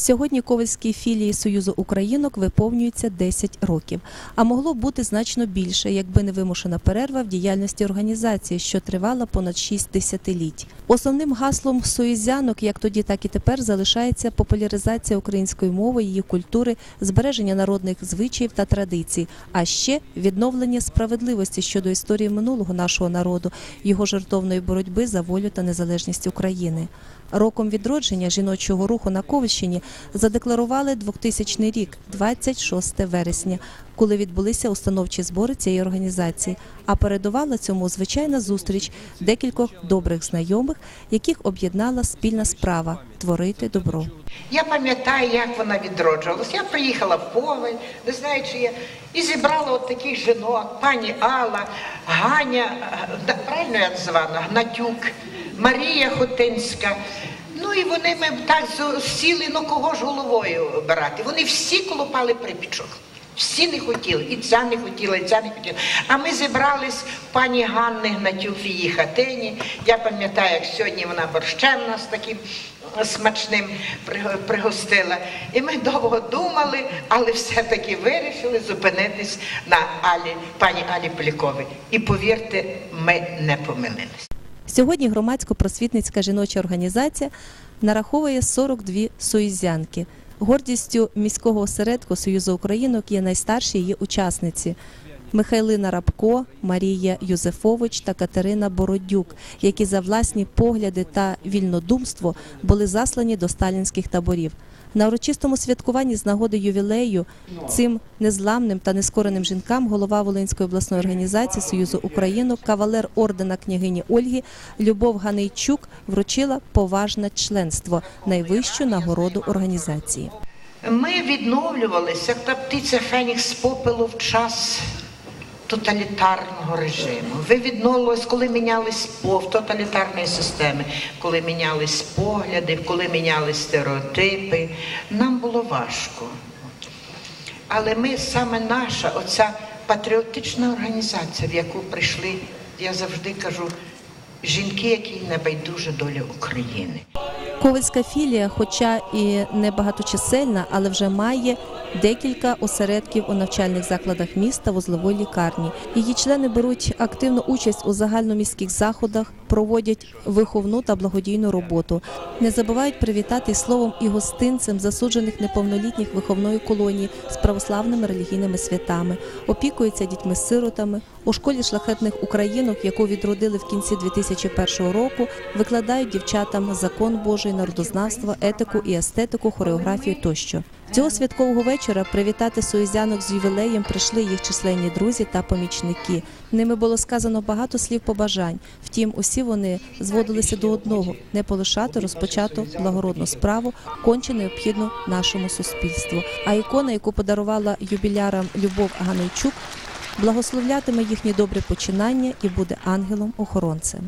Сьогодні Ковальській філії Союзу Українок виповнюється 10 років, а могло б бути значно більше, якби не вимушена перерва в діяльності організації, що тривала понад 6 десятиліть. Основним гаслом союзянок, як тоді, так і тепер, залишається популяризація української мови, її культури, збереження народних звичаїв та традицій, а ще відновлення справедливості щодо історії минулого нашого народу, його жертовної боротьби за волю та незалежність України. Роком відродження жіночого руху на Ковальщині задекларували 2000 рік, 26 вересня, коли відбулися установчі збори цієї організації. А передувала цьому звичайна зустріч декількох добрих знайомих, яких об'єднала спільна справа творити добро. Я пам'ятаю, як вона відроджувалась. Я приїхала в поле, не знаю, чи я, і зібрала от таких жінок, пані Алла, Ганя, е, правильно я називала, Гнатюк, Марія Хотинська. Ну і вони ми так сіли, ну кого ж головою брати. Вони всі колопали припічок. Всі не хотіли, і ця не хотіла, і ця не хотіла. А ми зібрались пані Ганни Гнатюк в її хатині. Я пам'ятаю, як сьогодні вона борщем нас таким смачним пригостила. І ми довго думали, але все-таки вирішили зупинитись на Алі, пані Алі Поляковій. І повірте, ми не помилились. Сьогодні громадсько-просвітницька жіноча організація нараховує 42 союзянки. Гордістю міського осередку Союзу Українок є найстарші її учасниці. Михайлина Рабко, Марія Юзефович та Катерина Бородюк, які за власні погляди та вільнодумство були заслані до сталінських таборів. На урочистому святкуванні з нагоди ювілею цим незламним та нескореним жінкам голова Волинської обласної організації Союзу Українок, кавалер ордена княгині Ольги Любов Ганейчук вручила поважне членство найвищу нагороду організації. Ми відновлювалися, як та птиця Фенікс попелу в час тоталітарного режиму. Ви відновились, коли мінялись пов тоталітарної системи, коли мінялись погляди, коли мінялись стереотипи. Нам було важко. Але ми саме наша, оця патріотична організація, в яку прийшли, я завжди кажу, жінки, які не байдуже доля України. Ковальська філія, хоча і не багаточисельна, але вже має декілька осередків у навчальних закладах міста вузлової лікарні. Її члени беруть активну участь у загальноміських заходах, проводять виховну та благодійну роботу. Не забувають привітати словом і гостинцем засуджених неповнолітніх виховної колонії з православними релігійними святами, опікуються дітьми-сиротами. У школі шлахетних українок, яку відродили в кінці 2001 року, викладають дівчатам закон Божий, народознавство, етику і естетику, хореографію тощо. Цього святкового вечора привітати союзянок з ювілеєм прийшли їх численні друзі та помічники. Ними було сказано багато слів побажань. Втім, усі вони зводилися до одного не полишати розпочату благородну справу, конче необхідну нашому суспільству. А ікона, яку подарувала юбілярам Любов Ганойчук, благословлятиме їхні добрі починання і буде ангелом-охоронцем.